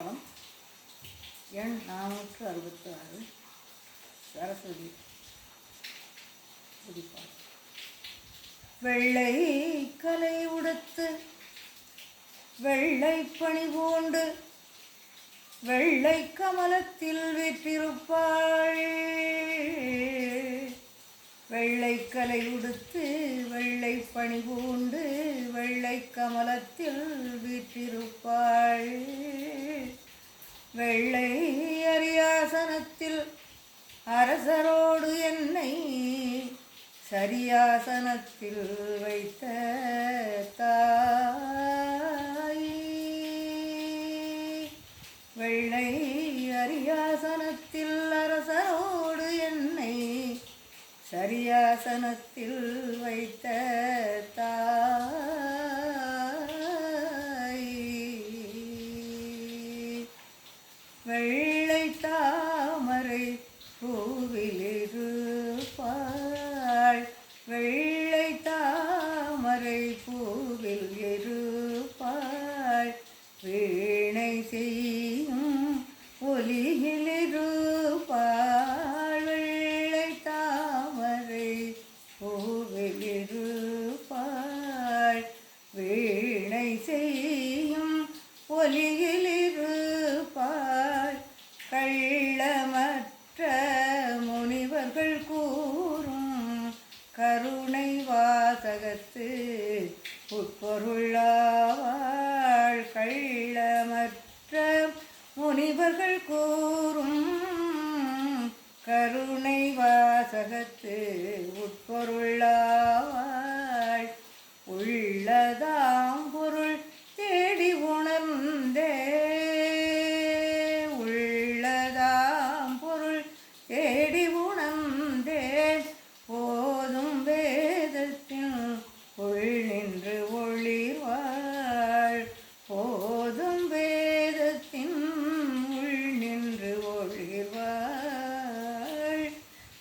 எண் நானூற்று அறுபத்தி ஆறு சரஸ்வதி குடிப்பாள் வெள்ளை கலை உடுத்து வெள்ளை பணி பூண்டு வெள்ளை கமலத்தில் வீற்றிருப்பாள். வெள்ளை கலை உடுத்து வெள்ளை பணி பூண்டு வெள்ளை கமலத்தில் வீற்றிருப்பாள். வெள்ளை அரியாசனத்தில் அரசரோடு என்னை சரியாசனத்தில் வைத்த தாயி. வெள்ளை அரியாசனத்தில் அரசரோடு என்னை சரியாசனத்தில் வைத்த தாய். வீணை செய்யும் ஒலிகளிருப்பாள் வெள்ளை தாமரை பூவிலிருப்பாள் வீணை செய்யும் ஒலியிலிருப்பாள் கள்ளமற்ற முனிவர்கள் கூறும் கருணை வாசகத்து உட்பொருளாவார் கள்ளமற்ற முனிவர்கள் கூறும் கருணை வாசகத்து உட்பொருளாவாள்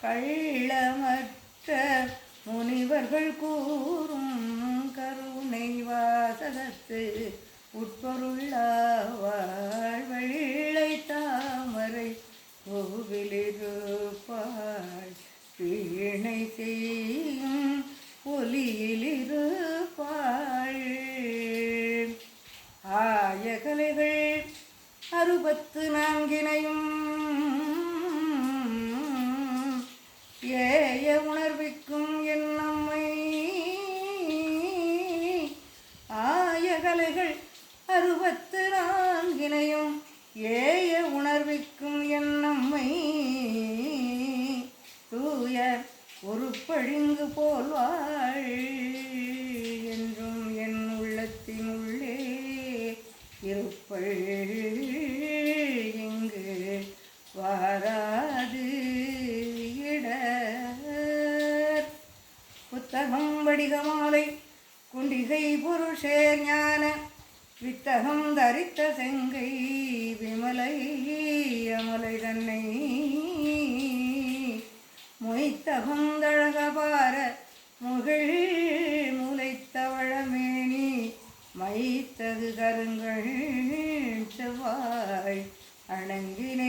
கள்ளமற்ற முனிவர்கள் கூறும் கருணை வாசகத்து உட்பொருளாவாள் வெள்ளை தாமரை கோவிலிருப்பாள். வீணை செய்யும் ஒலியிலிருப்பாள். ஆயகலைகள் அறுபத்து நான்கினையும் ஆயகலைகள் அறுபத்து நான்கினையும் ஏய உணர்விக்கும் என் நம்மை உருப்பழிங்கு போல் வாழ் என்றும் என் உள்ளத்தின் உள்ளே இருப்பள் இங்கு வாராது இட புத்தகம் வடிகமாலை குண்டிகை புருஷேர் ஞான வித்தகம் தரித்த செங்கை விமலை அமலை தன்னை. மொய்த்தகுந்தழகபார முகில் முளைத்தவழமேனி மைத்தது கருங்கள் செவ்வாய் அணங்கினை